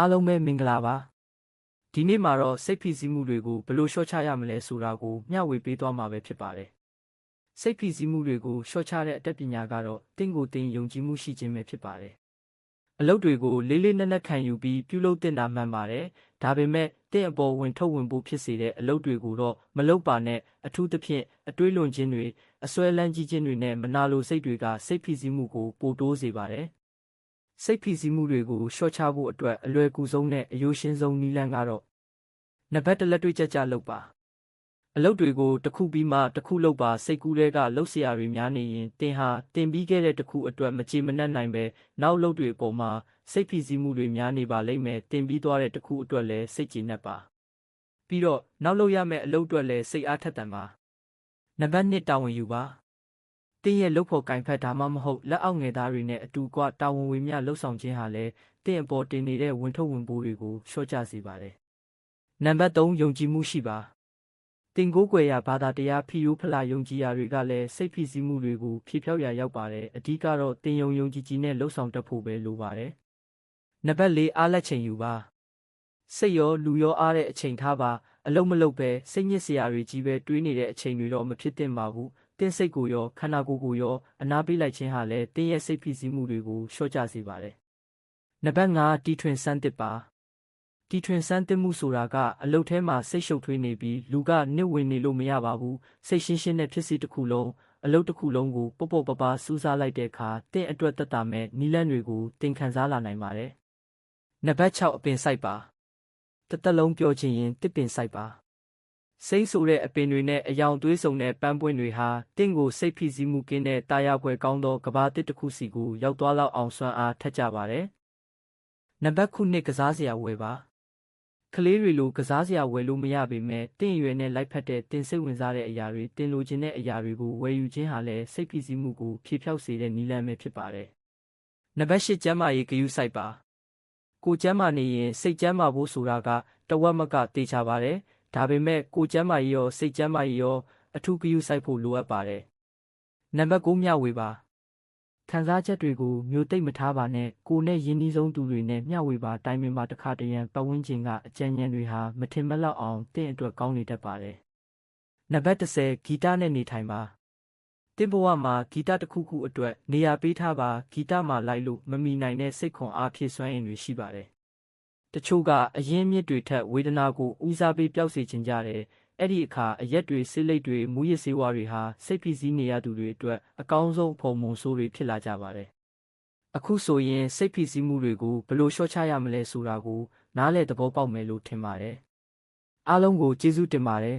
အားလုံးပဲမင်္ဂလာပါဒီနေ့မှာတော့စိတ်ဖိစီးမှုတွေကိုဘယ်လိုလျှော့ချရမလဲဆိုတာကိုမျှဝေပေးသွားမှာပဲဖြစ်ပါတယ်စိတ်ဖိစီးမှုတွေကိုလျှော့ချတဲ့အတတ်ပညာကတော့တင့်ကိုယ်တင်ယုံကြည်မှုရှိခြင်းပဲဖြစ်ပါတယ်အလုပ်တွေကိုလေးလေးနက်နက်ခံယူပြီးပြုလုပ်တင်တာမှန်ပါတယ်ဒါပေမဲ့တင့်အပေါ်ဝင်ထုတ်ဝင်ဖို့ဖြစ်စေတဲ့အလုပ်တွေကိုတော့မလုပ်ပါနဲ့အထူးသဖြင့်အတွေးလွန်ခြင်းတွေအစွဲလန်းကြီးခြင်းတွေနဲ့မနာလိုစိတ်တွေကစိတ်ဖိစီးမှုကိုပိုတိုးစေပါတယ် စိတ်ဖိစီးမှုတွေကိုလျှော့ချဖို့အတွက်အလွယ်ကူဆုံးနဲ့အယိုးရှင်းဆုံးနည်းလမ်းကတော့နံပါတ်တစ်လက်တွေ့ကြကြလုပ်ပါအလုပ်တွေကိုတစ်ခုပြီးမှတစ်ခုလုပ်ပါစိတ်ကူးတွေကလှုပ်ဆရာတွေများနေရင်တင်ဟာတင်ပြီးခဲ့တဲ့တစ်ခုအတွက်မကြေမနက်နိုင်ပဲနောက်လုပ်တွေအပေါ်မှာစိတ်ဖိစီးမှုတွေများနေပါလိမ့်မယ်တင်ပြီးသွားတဲ့တစ်ခုအတွက်လည်းစိတ်ကျေနပ်ပါပြီးတော့နောက်လုပ်ရမယ့်အလုပ်အတွက်လည်းစိတ်အားထက်သန်ပါနံပါတ်1တာဝန်ယူပါ တင်းရဲ့လုပ်ဖို့ကင်ဖက်ဒါမှမဟုတ်လက်အောက်ငယ်သားတွေနဲ့အတူကတာဝန်ဝေမျှလှုပ်ဆောင်ခြင်းဟာလည်းတင်းအပေါ်တင်နေတဲ့ဝင်ထုတ်ဝင်ပိုးတွေကိုလျှော့ချစေပါတယ်နံပါတ်3ယုံကြည်မှုရှိပါတင်ကိုးကွယ်ရာဘာသာတရားဖီရိုးဖလာယုံကြည်ရာတွေကလည်းစိတ်ဖိစီးမှုတွေကိုဖြေဖြောက်ရာရောက်ပါတယ်အဓိကတော့တင်ယုံယုံကြည်ကြည်နဲ့လှုပ်ဆောင်တတ်ဖို့ပဲလိုပါတယ်နံပါတ်၄အားလက်ချိန်ယူပါစိတ်ရောလူရောအားတဲ့အချိန်ထားပါအလုံးမလုံးပဲစိတ်ညစ်စရာတွေကြီးပဲတွေးနေတဲ့အချိန်တွေတော့မဖြစ်သင့်ပါဘူး တင်းစိတ်ကိုရောခန္ဓာကိုယ်ကိုရောအနာပေးလိုက်ခြင်းဟာလည်းတင်းရဲ့စိတ်ဖိစီးမှုတွေကိုလျှော့ချစေပါတယ်နံပါတ်5တီထွင်စမ်းတစ်ပါတီထွင်စမ်းသစ်မှုဆိုတာကအလုတ်ထဲမှာစိတ်ရှုပ်ထွေးနေပြီးလူကနစ်ဝင်နေလို့မရပါဘူးစိတ်ရှင်းရှင်းနဲ့ဖြစ်စီတစ်ခုလုံးအလုတ်တစ်ခုလုံးကိုပေါ့ပေါ့ပပစူးစားလိုက်တဲ့အခါတင့်အတွက်တက်တာမဲ့နီလန်းတွေကိုတင်ခံစားလာနိုင်ပါတယ်နံပါတ်6အပင်စိုက်ပါတစ်သက်လုံးပြောချင်ရင်တစ်ပင်စိုက်ပါ စိတ်ဆိုတဲ့အပင်တွေနဲ့အယောင်သွေးစုံတဲ့ပန်းပွင့်တွေဟာတင့်ကိုစိတ်ဖိစီးမှုကင်းတဲ့တာယာပွဲကောင်းသောကဘာတစ်တစ်ခုစီကိုရောက်သွားလောက်အောင်ဆွမ်းအားထက်ကြပါတယ်နံပါတ်9ကစားစရာဝယ်ပါကလေးတွေလိုကစားစရာဝယ်လို့မရပေမဲ့တင့်ရွယ်နဲ့လိုက်ဖက်တဲ့တင်စိတ်ဝင်စားတဲ့အရာတွေတင်လိုချင်တဲ့အရာတွေကိုဝယ်ယူခြင်းဟာလည်းစိတ်ဖိစီးမှုကိုဖြေဖြောက်စေတဲ့နည်းလမ်းပဲဖြစ်ပါတယ်နံပါတ်10ကျမ်းမာရေးဂရုစိုက်ပါကိုကျမ်းမာနေရင်စိတ်ကျမ်းမာဖို့ဆိုတာကတဝက်မကတေချာပါတယ် ဒါပေမဲ့ကိုကျမ်းမာရေးရောစိတ်ကျမ်းမာရေးရောအထူးဂရုစိုက်ဖို့လိုအပ်ပါတယ်နံပါတ်9မျှဝေပါခံစားချက်တွေကိုမျိုးသိမ့်မထားပါနဲ့ကိုနဲ့ရင်းနှီးဆုံးသူတွေနဲ့မျှဝေပါတိုင်ပင်ပါတစ်ခါတရံပတ်ဝန်းကျင်ကအကြံဉာဏ်တွေဟာမထင်မလောက်အောင်တင့်အတွက်ကောင်းနေတတ်ပါတယ်နံပါတ်10ဂီတနဲ့နေထိုင်ပါတင်ဘဝမှာဂီတတစ်ခုခုအတွက်နေရာပေးထားပါဂီတမှာလိုက်လို့မမီနိုင်တဲ့စိတ်ခွန်အားဖြည့်စွမ်းအင်တွေရှိပါတယ် တချို့ကအရင်မြစ်တွေထက်ဝေဒနာကိုဦးစားပေးပျောက်စေခြင်းကြတယ်အဲ့ဒီအခါအရက်တွေဆေးလိပ်တွေမူရစ်ဆေးဝါးတွေဟာစိတ်ဖိစီးနေရသူတွေအတွက်အကောင်းဆုံးပုံမုံဆိုးတွေဖြစ်လာကြပါတယ်အခုဆိုရင်စိတ်ဖိစီးမှုတွေကိုဘယ်လိုလျှော့ချရမလဲဆိုတာကိုနားလည်သဘောပေါက်မယ်လို့ထင်ပါတယ်အားလုံးကိုကျေးဇူးတင်ပါတယ်